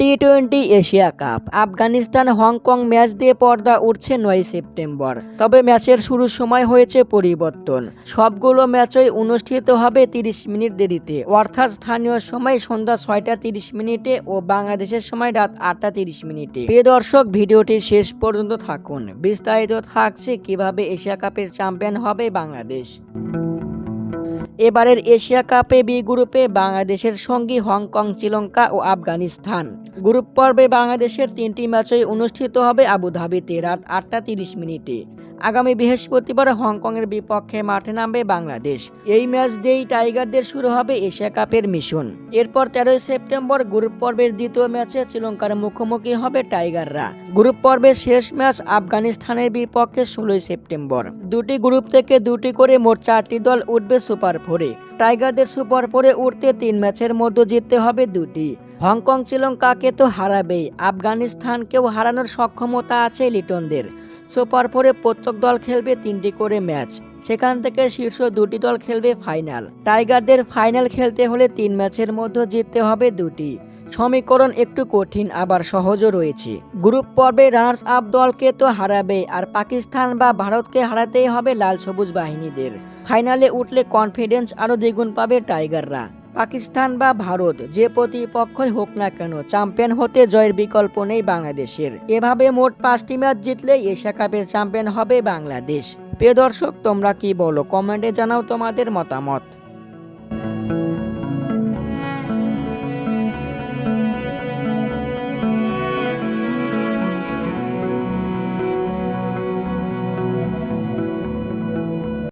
T twenty Asia cup. Afghanistan Hong Kong match দিয়ে পর্দা উঠছে নয় সেপ্টেম্বর। তবে ম্যাচের শুরুর সময় হয়েছে পরিবর্তন। সবগুলো ম্যাচই অনুষ্ঠিত হবে তিরিশ মিনিট দেরিতে। অর্থাৎ স্থানীয় সময় সন্ধ্যা ছয়টা তিরিশ মিনিটে ও বাংলাদেশের সময় রাত আটটা তিরিশ মিনিটে। প্রিয় দর্শক, ভিডিওটি শেষ পর্যন্ত থাকুন। বিস্তারিত থাকছে কীভাবে এশিয়া কাপের চ্যাম্পিয়ন হবে বাংলাদেশ। এবারের এশিয়া কাপে বি গ্রুপে বাংলাদেশের সঙ্গী হংকং, শ্রীলঙ্কা ও আফগানিস্তান। গ্রুপ পর্বে বাংলাদেশের তিনটি ম্যাচই অনুষ্ঠিত হবে আবুধাবিতে রাত আটটা তিরিশ মিনিটে। আগামী বৃহস্পতিবার হংকংয়ের বিপক্ষে মাঠে নামবে বাংলাদেশ। এই ম্যাচ দিয়েই টাইগারদের শুরু হবে এশিয়া কাপের মিশন। এরপর তেরোই সেপ্টেম্বর গ্রুপ পর্বের দ্বিতীয় ম্যাচে শ্রীলঙ্কার মুখোমুখি হবে টাইগাররা। গ্রুপ পর্বের শেষ ম্যাচ আফগানিস্তানের বিপক্ষে ষোলোই সেপ্টেম্বর। দুটি গ্রুপ থেকে দুটি করে মোট চারটি দল উঠবে সুপার ফোরে। টাইগারদের সুপার ফোরে উঠতে তিন ম্যাচের মধ্যে জিততে হবে দুটি। হংকং শ্রীলঙ্কাকে তো হারাবেই। আফগানিস্তানকেও হারানোর সক্ষমতা আছে লিটনদের। সুপার ফোরে প্রত্যেক দল খেলবে তিনটি করে ম্যাচ। সেখান থেকে শীর্ষ দুটি দল খেলবে ফাইনাল। টাইগারদের ফাইনাল খেলতে হলে তিন ম্যাচের মধ্যে জিততে হবে দুটি। সমীকরণ একটু কঠিন, আবার সহজও রয়েছে। গ্রুপ পর্বে রানার্স আপ দলকে তো হারাবে আর পাকিস্তান বা ভারতকে হারাতেই হবে লাল সবুজ বাহিনীদের। ফাইনালে উঠলে কনফিডেন্স আরও দ্বিগুণ পাবে টাইগাররা। পাকিস্তান বা ভারত, যে প্রতিপক্ষই হোক না কেন চ্যাম্পিয়ন হতে জয়ের বিকল্প নেই বাংলাদেশের। এভাবে মোট পাঁচটি ম্যাচ জিতলে এশিয়া কাপের চ্যাম্পিয়ন হবে বাংলাদেশ। প্রিয় দর্শক, তোমরা কি বলো? কমেন্টে জানাও তোমাদের মতামত।